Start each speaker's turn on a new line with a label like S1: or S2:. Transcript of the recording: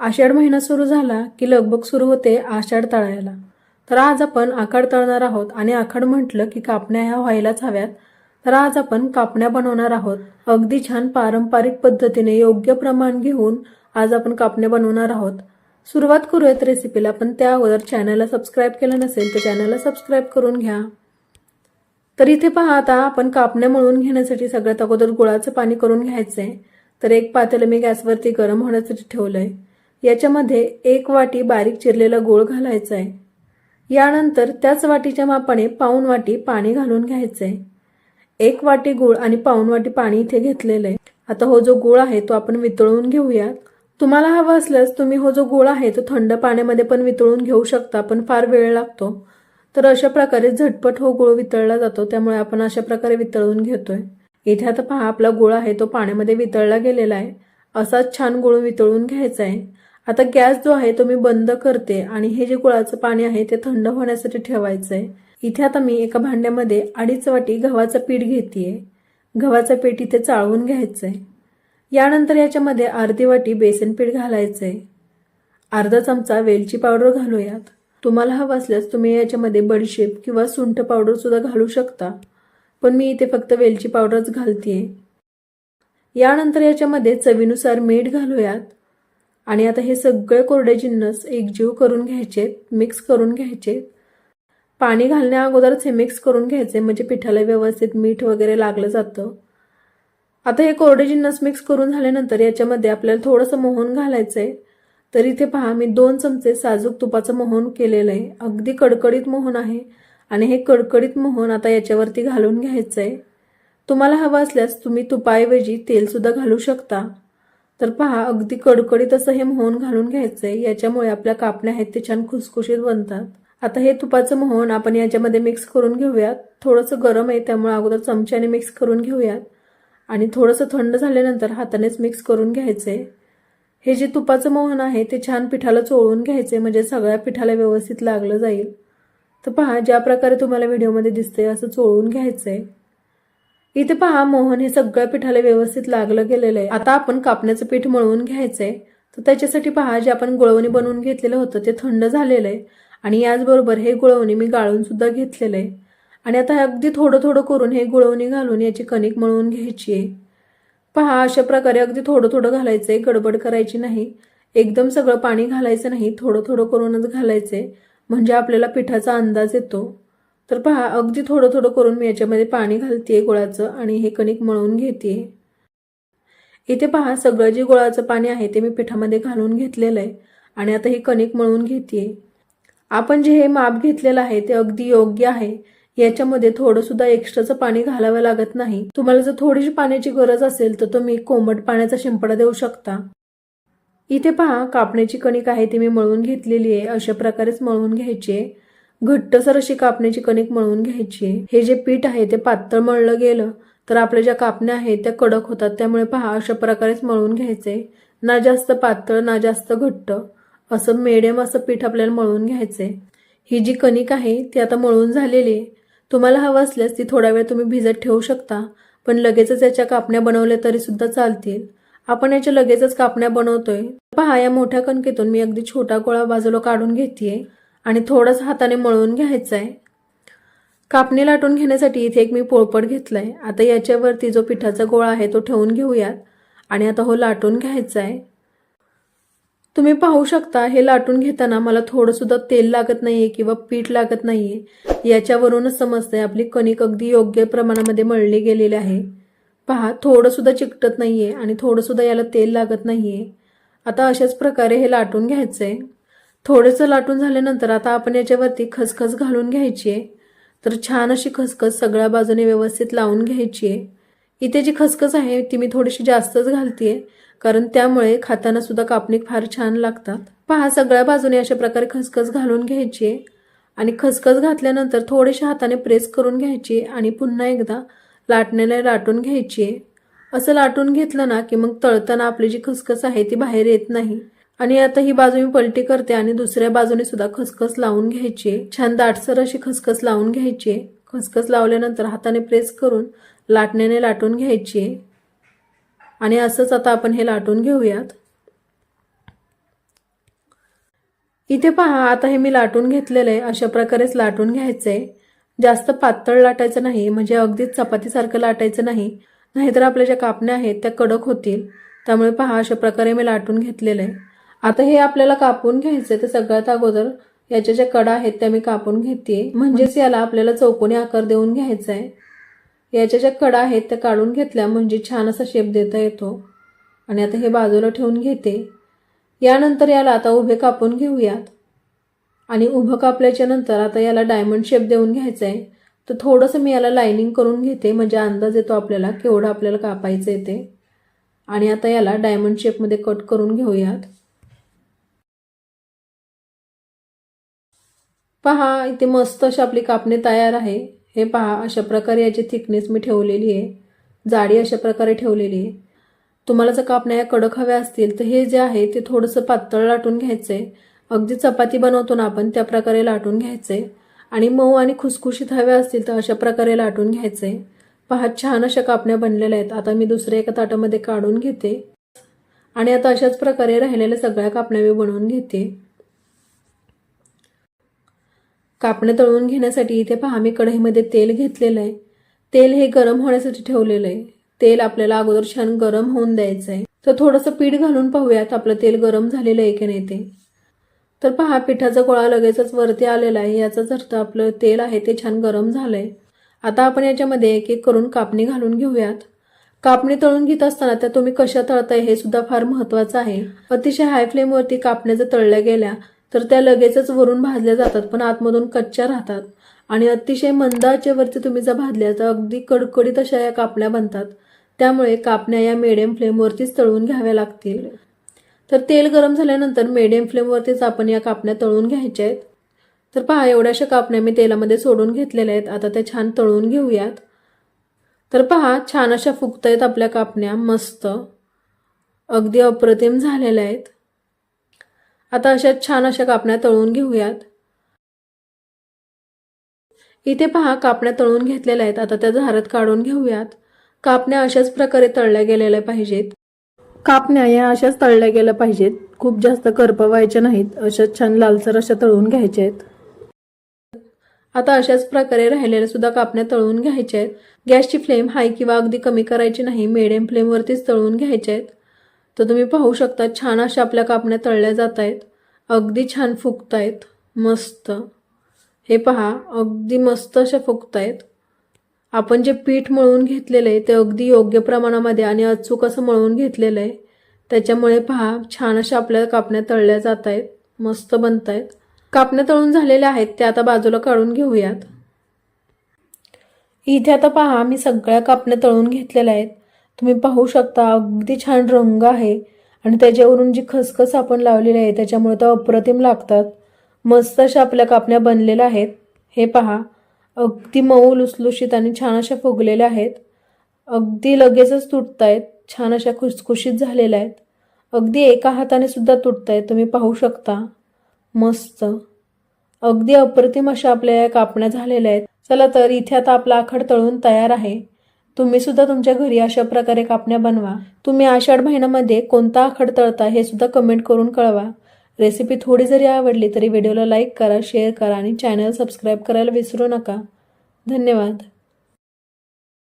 S1: आषाढ महिना सुरू झाला की लगबग सुरू होते आषाढ तळायला. तर आज आपण आखाड तळणार आहोत आणि आखाड म्हटलं की कापण्या ह्या व्हायलाच हव्यात. तर आज आपण कापण्या बनवणार आहोत. अगदी छान पारंपरिक पद्धतीने योग्य प्रमाण घेऊन आज आपण कापण्या बनवणार आहोत. सुरुवात करूयात रेसिपीला पण त्या अगोदर चॅनलला सबस्क्राईब केलं नसेल तर चॅनलला सबस्क्राईब करून घ्या. तर इथे पहा आता आपण कापण्या मळून घेण्यासाठी सगळ्यात अगोदर गुळाचं पाणी करून घ्यायचं आहे तर एक पातेलं मी गॅसवरती गरम होण्यासाठी ठेवलं आहे याच्यामध्ये एक वाटी बारीक चिरलेला गूळ घालायचा आहे यानंतर त्याच वाटीच्या मापाने पाऊन वाटी पाणी घालून घ्यायचं आहे एक वाटी गूळ आणि पाऊन वाटी पाणी इथे घेतलेलं आहे आता हो जो गूळ आहे तो आपण वितळून घेऊयात. तुम्हाला हवा असल्यास तुम्ही हो जो गूळ आहे तो थंड पाण्यामध्ये पण वितळून घेऊ शकता पण फार वेळ लागतो. तर अशा प्रकारे झटपट हो गुळ वितळला जातो त्यामुळे आपण अशा प्रकारे वितळून घेतोय. इथे आता पहा आपला गुळ आहे तो पाण्यामध्ये वितळला गेलेला आहे असाच छान गुळ वितळून घ्यायचा आहे आता गॅस जो आहे तो मी बंद करते आणि हे जे गुळाचं पाणी आहे ते थंड होण्यासाठी ठेवायचं आहे इथे आता मी एका भांड्यामध्ये अडीच वाटी गव्हाचं पीठ घेतेय. गव्हाचं पीठ इथे चाळवून घ्यायचं आहे यानंतर याच्यामध्ये अर्धी वाटी बेसन पीठ घालायचं आहे अर्धा चमचा वेलची पावडर घालूयात. तुम्हाला हवं असल्यास तुम्ही याच्यामध्ये बडीशेप किंवा सुंठ पावडर सुद्धा घालू शकता पण मी इथे फक्त वेलची पावडरच घालतीये. यानंतर याच्यामध्ये चवीनुसार मीठ घालूयात. आणि आता हे सगळे कोरडे जिन्नस एकजीव करून घ्यायचे मिक्स करून घ्यायचे. पाणी घालण्या अगोदरच हे मिक्स करून घ्यायचे म्हणजे पिठाला व्यवस्थित मीठ वगैरे लागलं जातं. आता हे कोरडे जिन्नस मिक्स करून झाल्यानंतर याच्यामध्ये आपल्याला थोडंसं मोहन घालायचं आहे तर इथे पहा मी दोन चमचे साजूक तुपाचं मोहन केलेलं आहे. अगदी कडकडीत मोहन आहे आणि हे कडकडीत मोहन आता याच्यावरती घालून घ्यायचं आहे तुम्हाला हवं असल्यास तुम्ही तुपाऐवजी तेलसुद्धा घालू शकता. तर पहा अगदी कडकडीत असं हे मोहन घालून घ्यायचं आहे याच्यामुळे आपल्या कापण्या आहेत ते छान खुसखुशीत बनतात. आता हे तुपाचं मोहन आपण याच्यामध्ये मिक्स करून घेऊयात. थोडंसं गरम आहे त्यामुळे अगोदर चमच्याने मिक्स करून घेऊयात. आणि थोडंसं थंड झाल्यानंतर हातानेच मिक्स करून घ्यायचं आहे हे जे तुपाचं मोहन आहे ते छान पिठाला चोळून घ्यायचे म्हणजे सगळ्या पिठाला व्यवस्थित लागलं जाईल. तर पहा ज्या प्रकारे तुम्हाला व्हिडिओमध्ये दिसतंय असं चोळून घ्यायचंय. इथे पहा मोहन हे सगळ्या पिठाला व्यवस्थित लागलं गेलेलं आहे. आता आपण कापण्याचं पीठ मळवून घ्यायचंय. तर त्याच्यासाठी पहा जे आपण गुळवणी बनवून घेतलेलं होतं ते थंड झालेलं आहे. आणि याचबरोबर हे गुळवणी मी गाळून सुद्धा घेतलेलं आहे. आणि आता अगदी थोडं थोडं करून हे गुळवणी घालून याची कणिक मळवून घ्यायची आहे. पहा अशा प्रकारे अगदी थोडं थोडं घालायचंय गडबड करायची नाही. एकदम सगळं पाणी घालायचं नाही थोडं थोडं करूनच घालायचंय. म्हणजे आपल्याला पिठाचा अंदाज येतो. तर पहा अगदी थोडं थोडं करून मी याच्यामध्ये पाणी घालते गुळाचं आणि हे कणिक मळवून घेते इथे पहा सगळं जे गुळाचं पाणी आहे ते मी पिठामध्ये घालून घेतलेलं आहे आणि आता हे कणिक मळवून घेते आपण जे हे माप घेतलेलं आहे ते अगदी योग्य आहे. याच्यामध्ये थोडं सुद्धा एक्स्ट्राचं पाणी घालावं लागत नाही. तुम्हाला जर थोडीशी पाण्याची गरज असेल तर तुम्ही कोमट पाण्याचा शिंपडा देऊ शकता. इथे पहा कापण्याची कणिक आहे ती मी मळून घेतलेली आहे. अशा प्रकारेच मळून घ्यायची आहे. घट्टसर अशी कापण्याची कणिक मळून घ्यायची. आहे हे जे पीठ आहे ते पातळ मळलं गेलं तर आपल्या ज्या कापण्या आहेत त्या कडक होतात त्यामुळे पहा अशा प्रकारेच मळून घ्यायचे. ना जास्त पातळ ना जास्त घट्ट. असं मिडियम असं पीठ आपल्याला मळून घ्यायचंय ही जी कणिक आहे ती आता मळून झालेली आहे. तुम्हाला हवं असल्यास ती थोडा वेळ तुम्ही भिजत ठेवू शकता पण लगेचच याच्या कापण्या बनवल्या तरी सुद्धा चालतील. आपण याच्या लगेचच कापण्या बनवतोय. पहा या मोठ्या कणकेतून मी अगदी छोटा गोळा बाजूला काढून घेतेय. आणि थोडंसं हाताने मळून घ्यायचं आहे कापणी लाटून घेण्यासाठी इथे एक मी पोळपट घेतलं आहे आता याच्यावरती जो पिठाचा गोळा आहे तो ठेवून घेऊयात. आणि आता हो लाटून घ्यायचा आहे तुम्ही पाहू शकता हे लाटून घेताना मला थोडंसुद्धा तेल लागत नाहीये किंवा पीठ लागत नाहीये. याच्यावरूनच समजतंय आपली कणिक अगदी योग्य प्रमाणामध्ये मळली गेलेली आहे. पहा थोडंसुद्धा चिकटत चिकटत नाहीये आणि थोडंसुद्धा याला तेल लागत नाहीये. आता अशाच प्रकारे हे लाटून घ्यायचं आहे थोडंसं लाटून झाल्यानंतर आता आपण याच्यावरती खसखस घालून घ्यायची आहे तर छान अशी खसखस सगळ्या बाजूने व्यवस्थित लावून घ्यायची आहे इथे जी खसखस आहे ती मी थोडीशी जास्तच घालते कारण त्यामुळे खाताना सुद्धा कापणी फार छान लागतात. पहा सगळ्या बाजूने अशा प्रकारे खसखस घालून घ्यायची आहे आणि खसखस घातल्यानंतर थोडेशा हाताने प्रेस करून घ्यायची आणि पुन्हा एकदा लाटण्याने लाटून घ्यायची आहे असं लाटून घेतलं ना की मग तळताना आपली जी खसखस आहे ती बाहेर येत नाही. आणि आता ही बाजू मी पलटी करते आणि दुसऱ्या बाजूने सुद्धा खसखस लावून घ्यायची. छान दाटसर अशी खसखस लावून घ्यायची. खसखस लावल्यानंतर हाताने प्रेस करून लाटण्याने लाटून घ्यायची. आणि असंच आता आपण हे लाटून घेऊयात. इथे पहा आता हे मी लाटून घेतलेलं आहे. अशा प्रकारेच लाटून घ्यायचं आहे जास्त पातळ लाटायचं नाही म्हणजे अगदीच चपातीसारखं लाटायचं नाही. नाहीतर आपल्या ज्या कापण्या आहेत त्या कडक होतील. त्यामुळे पहा अशा प्रकारे मी लाटून घेतलेलं आहे. आता हे आपल्याला कापून घ्यायचं आहे तर सगळ्यात अगोदर याच्या ज्या कडा आहेत त्या मी कापून घेते म्हणजेच याला आपल्याला चौकोनी आकार देऊन घ्यायचा आहे याच्या ज्या कडा आहेत त्या काढून घेतल्या म्हणजे छान असा शेप देता येतो. आणि आता हे बाजूला ठेवून घेते. यानंतर याला आता उभे कापून घेऊयात. आणि उभं कापल्याच्या नंतर आता याला डायमंड शेप देऊन घ्यायचं आहे तर थोडंसं मी याला लायनिंग करून घेते म्हणजे अंदाज येतो आपल्याला केवढं आपल्याला कापायचं आहे ते. आणि आता याला डायमंड शेपमध्ये कट करून घेऊयात. पहा इथे मस्त अशी आपली कापणी तयार आहे. हे पहा अशा प्रकारे याची थिकनेस मी ठेवलेली आहे. जाडी अशा प्रकारे ठेवलेली आहे. तुम्हाला जर कापण्या या कडक हव्या असतील तर हे जे आहे ते थोडंसं पातळ लाटून घ्यायचं आहे अगदी चपाती बनवतो ना आपण त्या प्रकारे लाटून घ्यायचं आहे आणि मऊ आणि खुसखुशीत हव्या असतील तर अशा प्रकारे लाटून घ्यायचं आहे पहा छान अशा कापण्या बनलेल्या आहेत. आता मी दुसऱ्या एका ताटामध्ये काढून घेते. आणि आता अशाच प्रकारे राहिलेल्या सगळ्या कापण्या मी बनवून घेते. कापणे तळून घेण्यासाठी इथे पहा मी कढईमध्ये तेल घेतलेलं आहे. तेल हे गरम होण्यासाठी ठेवलेलं आहे. तेल आपल्याला अगोदर छान गरम होऊन द्यायचं आहे. तर थोडंसं पीठ घालून पाहूयात आपलं तेल गरम झालेलं आहे की नाही ते. तर पहा पिठाचा गोळा लगेचच वरती आलेला आहे. याचाच अर्थ आपलं तेल आहे ते छान गरम झालं आहे आता आपण याच्यामध्ये एक एक करून कापणी घालून घेऊयात. कापणी तळून घेत असताना त्या तुम्ही कशा तळताय हे सुद्धा फार महत्त्वाचं आहे. अतिशय हाय फ्लेमवरती कापण्या जर तळल्या गेल्या. तर त्या लगेचच वरून भाजल्या जातात पण आतमधून कच्च्या राहतात. आणि अतिशय मंद आचेवरती तुम्ही जर भाजल्या तर अगदी कडकडीत अशा या कापण्या बनतात. त्यामुळे कापण्या या मिडियम फ्लेमवरतीच तळून घ्याव्या लागतील. तर तेल गरम झाल्यानंतर मिडियम फ्लेमवरतीच आपण या कापण्या तळून घ्यायच्या आहेत. तर पहा एवढ्याशा कापण्या मी तेलामध्ये सोडून घेतलेल्या आहेत. आता त्या छान तळून घेऊयात. तर पहा छान अशा फुगत आहेत आपल्या कापण्या. मस्त. अगदी अप्रतिम झालेल्या आहेत. आता अशा छान अशा कापण्या तळून घेऊयात. इथे पहा कापण्या तळून घेतलेल्या आहेत. आता त्या झारत काढून घेऊयात. कापण्या अशाच प्रकारे तळल्या गेलेल्या पाहिजेत. कापण्या या अशाच तळल्या गेल्या पाहिजेत. खूप जास्त करपवायच्या नाहीत. अशाच छान लालसर अशा तळून घ्यायच्या आहेत. आता अशाच प्रकारे राहिलेल्या सुद्धा कापण्या तळून घ्यायच्या आहेत. गॅसची फ्लेम हाय किंवा अगदी कमी करायची नाही. मिडियम फ्लेमवरतीच तळून घ्यायच्या आहेत. तर तुम्ही पाहू शकता छान अशा आपल्या कापण्या तळल्या जात आहेत अगदी छान फुगतायत. मस्त. हे पहा अगदी मस्त अशा फुगतायत. आपण जे पीठ मळून घेतलेलं आहे ते अगदी योग्य प्रमाणामध्ये आणि अचूक असं मळून घेतलेलं आहे त्याच्यामुळे पहा छान अशा आपल्या कापण्या तळल्या जात आहेत मस्त बनत आहेत कापण्या तळून झालेल्या आहेत त्या आता बाजूला काढून घेऊयात. इथे आता पहा मी सगळ्या कापण्या तळून घेतलेल्या आहेत. तुम्ही पाहू शकता अगदी छान रंग आहे. आणि त्याच्यावरून जी खसखस आपण लावलेली आहे त्याच्यामुळे त्या अप्रतिम लागतात. मस्त अशा आपल्या कापण्या बनलेल्या आहेत. हे पहा. अगदी मऊ लुसलुशीत आणि छान अशा फुगलेल्या आहेत. अगदी लगेचच तुटत आहेत छान अशा खुसखुशीत झालेल्या आहेत. अगदी एका हाताने सुद्धा तुटत आहेत तुम्ही पाहू शकता. मस्त. अगदी अप्रतिम अशा आपल्या या कापण्या झालेल्या आहेत. चला तर इथे आता आपला आखड तळून तयार आहे. तुम्ही सुद्धा तुमच्या घरी अशा प्रकारे कापण्या बनवा. तुम्ही आषाढ महिन्यामध्ये कोणता आखड तळता हे सुद्धा कमेंट करून कळवा. रेसिपी थोडी जरी आवडली तरी व्हिडिओला लाईक करा शेअर करा आणि चॅनल सबस्क्राईब करायला विसरू नका. धन्यवाद.